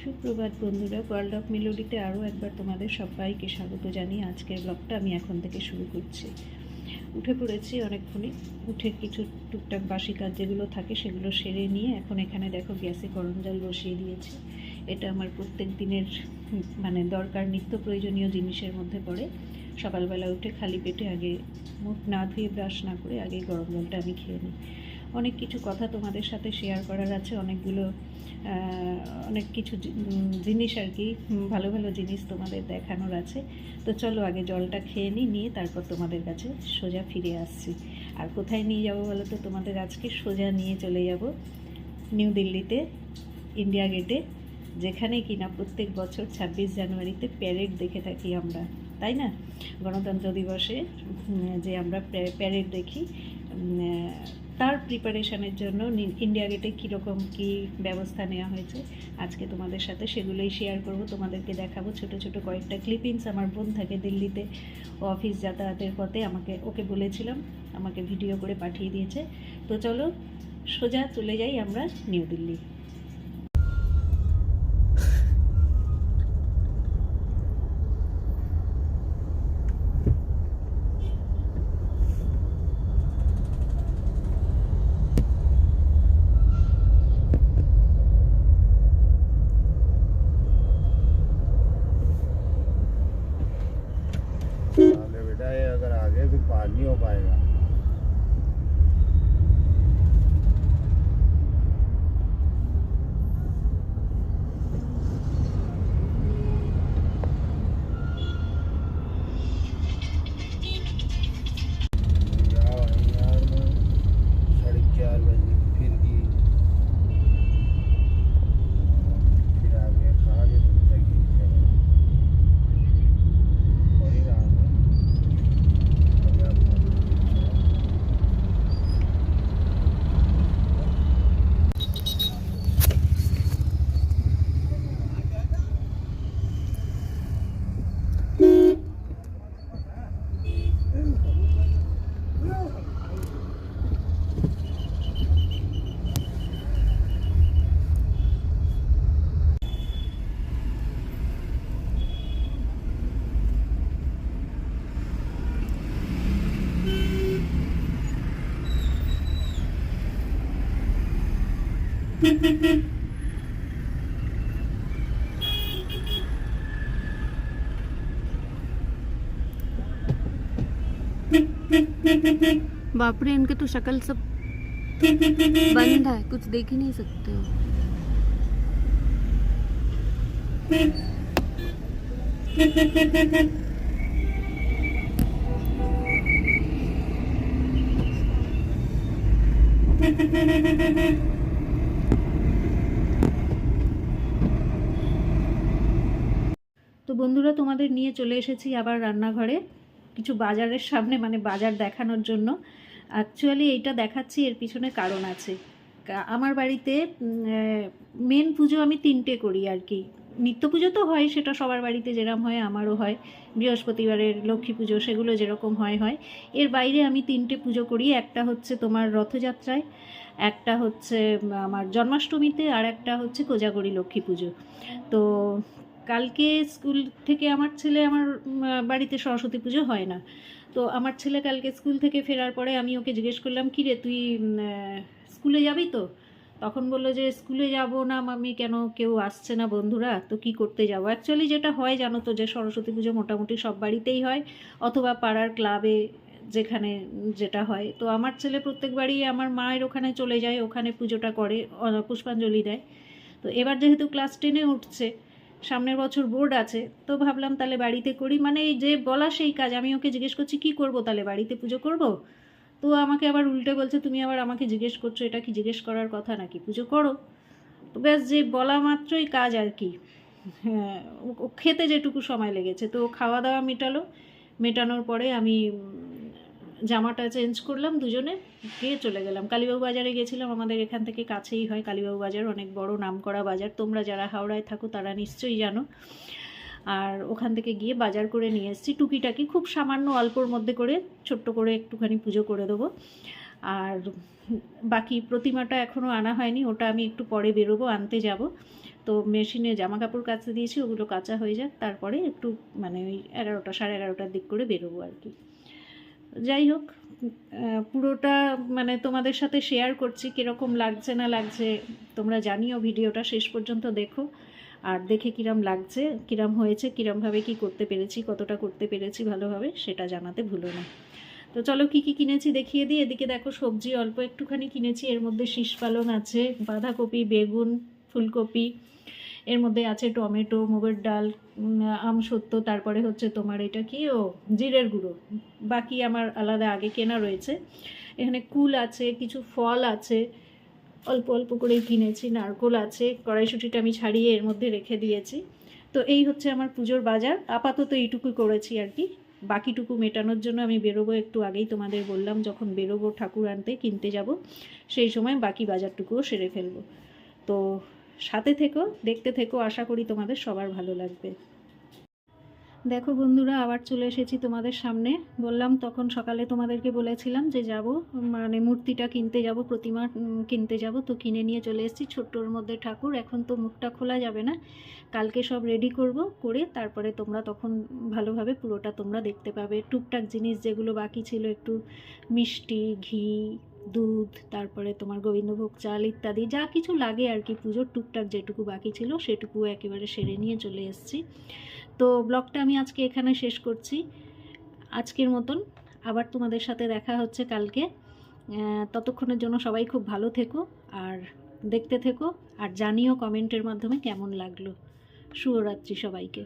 সুপ্রভাত বন্ধুরা world of মেলোডিতে আরও একবার তোমাদের সবাইকে স্বাগত জানিয়ে আজকের ব্লগটা আমি এখন থেকে শুরু করছি। উঠে পড়েছি অনেকক্ষণই উঠে কিছু টুকটাক বাসি কাজ যেগুলো থাকে সেগুলো সেরে নিয়ে এখন এখানে দেখো গ্যাসে গরম জল বসিয়ে দিয়েছি। এটা আমার প্রত্যেক দিনের মানে দরকার নিত্য প্রয়োজনীয় জিনিসের মধ্যে পড়ে। সকালবেলা উঠে খালি পেটে আগে মুখ না ধুয়ে ব্রাশ না করে আগে গরম জলটা আমি খেয়ে নিই। অনেক কিছু কথা তোমাদের সাথে শেয়ার করার আছে, অনেকগুলো অনেক কিছু জিনিস আর কি ভালো ভালো জিনিস তোমাদের দেখানোর আছে। তো চলো আগে জলটা খেয়ে নিই, নিয়ে তারপর তোমাদের কাছে সোজা ফিরে আসছি। আর কোথায় নিয়ে যাব বলো তো? তোমাদের আজকে সোজা নিয়ে চলে যাব নিউ দিল্লিতে, ইন্ডিয়া গেটে, যেখানে কিনা প্রত্যেক বছর ছাব্বিশ জানুয়ারিতে প্যারেড দেখে থাকি আমরা, তাই না? গণতন্ত্র দিবসে যে আমরা প্যা- প্যারেড দেখি তার প্রিপারেশানের জন্য ইন্ডিয়া গেটে কীরকম কী ব্যবস্থা নেওয়া হয়েছে, আজকে তোমাদের সাথে সেগুলোই শেয়ার করব। তোমাদেরকে দেখাবো ছোট ছোট কয়েকটা ক্লিপিংস আমার বোন থাকে দিল্লিতে অফিস যাতায়াতের পথে আমাকে, ওকে বলেছিলাম, আমাকে ভিডিও করে পাঠিয়ে দিয়েছে। তো চলো সোজা চলে যাই আমরা নিউ দিল্লি। 你有吧一 삐삐삐. रे इनके तो शक्ल सब बंद है कुछ देख ही नहीं सकते हो তো বন্ধুরা তোমাদের নিয়ে চলে এসেছি আবার রান্নাঘরে কিছু বাজারের সামনে মানে বাজার দেখানোর জন্য। অ্যাকচুয়ালি এইটা দেখাচ্ছি, এর পিছনে কারণ আছে। আমার বাড়িতে মেন পুজো আমি তিনটে করি আর কি। নিত্য পুজো তো হয়, সেটা সবার বাড়িতে যেরকম হয়, আমারও হয়। বৃহস্পতিবারের লক্ষ্মী পুজো, সেগুলো যেরকম হয় হয়। এর বাইরে আমি তিনটে পুজো করি। একটা হচ্ছে তোমার রথযাত্রায়, একটা হচ্ছে আমার জন্মাষ্টমীতে, আর একটা হচ্ছে কোজাগরি লক্ষ্মী পুজো। তো কালকে স্কুল থেকে আমার ছেলে আমার বাড়িতে সরস্বতী পুজো হয় না। তো আমার ছেলে কালকে স্কুল থেকে ফেরার পরে আমি ওকে জিজ্ঞেস করলাম, কি রে, তুই স্কুলে যাবি তো? তখন বলল যে, স্কুলে যাব না মামি, কেন? কেউ আসছে না বন্ধুরা, তো কি করতে যাব? অ্যাকচুয়ালি যেটা হয় জানো তো, যে সরস্বতী পুজো মোটামুটি সব বাড়িতেই হয়, অথবা পাড়ার ক্লাবে যেখানে, যেটা হয়। তো আমার ছেলে প্রত্যেকবারই আমার মায়ের ওখানে চলে যায়, ওখানে পুজোটা করে পুষ্পাঞ্জলি দেয়। তো এবার যেহেতু ক্লাস টেনে উঠছে সামনের বছর বোর্ড আছে, তো ভাবলাম তাহলে বাড়িতে করি। মানে এই যে বলা সেই কাজ, আমি ওকে জিজ্ঞেস করছি, কি করব তাহলে? বাড়িতে পুজো করব? তো আমাকে আবার উল্টে বলছে, তুমি আবার আমাকে জিজ্ঞেস করছ, এটা কি জিজ্ঞেস করার কথা নাকি? পুজো করো। তো ব্যাস, যে বলা মাত্রই কাজ আর কি। হ্যাঁ খেতে যেটুকু সময় লেগেছে, তো খাওয়া দাওয়া মেটালো। মেটানোর পরে আমি জামাটা চেঞ্জ করলাম, দুজনে গিয়ে চলে গেলাম। কালীবাবু বাজারে গেছিলাম আমাদের এখান থেকে কাছেই হয় কালীবাবু বাজার, অনেক বড় নামকরা বাজার। তোমরা যারা হাওড়ায় থাকো, তারা নিশ্চয়ই জানো। আর ওখান থেকে গিয়ে বাজার করে নিয়ে এসেছি। টুকিটাকি খুব সামান্য অল্পর মধ্যে করে, ছোট্ট করে একটুখানি পুজো করে দেবো। আর বাকি প্রতিমাটা এখনও আনা হয়নি, ওটা আমি একটু পরে বেরোবো, আনতে যাব। তো তো মেশিনে জামা কাপড় কাচতে দিয়েছি, ওগুলো কাঁচা হয়ে যাক, তারপরে একটু মানে ওই এগারোটা, সাড়ে এগারোটার দিক করে বেরোবো আর কি। যাই হোক পুরোটা মানে তোমাদের সাথে শেয়ার করছি কীরকম লাগছে না লাগছে। তোমরা জানিও ভিডিওটা, শেষ পর্যন্ত দেখো। আর দেখে কিরম লাগছে, কিরম হয়েছে কিরমভাবে কি করতে পেরেছি, কতটা করতে পেরেছি ভালোভাবে, সেটা জানাতে ভুলো না। তো চলো কি কি কিনেছি দেখিয়ে দিই। এদিকে দেখো সবজি অল্প একটুখানি কিনেছি। এর মধ্যে শীষ পালং আছে, বাঁধাকপি, বেগুন, ফুলকপি এর মধ্যে আছে টমেটো মুগের ডাল উম, আমসত্ত্ব তারপরে হচ্ছে তোমার এটা কি ও জিরের গুঁড়ো। বাকি আমার আলাদা আগে কেনা রয়েছে। এখানে কুল আছে কিছু ফল আছে অল্প অল্প করে কিনেছি নারকোল আছে কড়াইশুটিটা আমি ছাড়িয়ে এর মধ্যে রেখে দিয়েছি। তো এই হচ্ছে আমার পুজোর বাজার। আপাতত এইটুকু করেছি আর কি। বাকিটুকু মেটানোর জন্য আমি বেরোবো একটু আগেই তোমাদের বললাম যখন বেরোবো ঠাকুর আনতে কিনতে যাব সেই সময় বাকি বাজারটুকুও সেরে ফেলব। তো সাথে থেকো, দেখতে থেকো, আশা করি তোমাদের সবার ভালো লাগবে। দেখো বন্ধুরা, আবার চলে এসেছি তোমাদের সামনে। বললাম, তখন সকালে তোমাদেরকে বলেছিলাম যে যাব মানে মূর্তিটা কিনতে যাব, প্রতিমা কিনতে যাব। তো কিনে নিয়ে চলে এসেছি, ছোট্টর মধ্যে ঠাকুর। এখন তো মুখটা খোলা যাবে না। কালকে সব রেডি করব, করে তারপরে তোমরা তখন ভালোভাবে পুরোটা তোমরা দেখতে পাবে। টুকটাক জিনিস যেগুলো বাকি ছিল, একটু মিষ্টি, ঘি দুধ, তারপরে তোমার গোবিন্দভোগ চাল ইত্যাদি, যা কিছু লাগে আর কি, পুজোর টুকটাক যেটুকু বাকি ছিল সেটুকু একেবারে সেরে নিয়ে চলে এসেছি। তো ব্লগটা আমি আজকে এখানে শেষ করছি। আজকের মতন আবার তোমাদের সাথে দেখা হচ্ছে কালকে। ততক্ষণের জন্য সবাই খুব ভালো থেকো আর দেখতে থেকো আর জানিও কমেন্টের মাধ্যমে কেমন লাগল। শুভরাত্রি সবাইকে।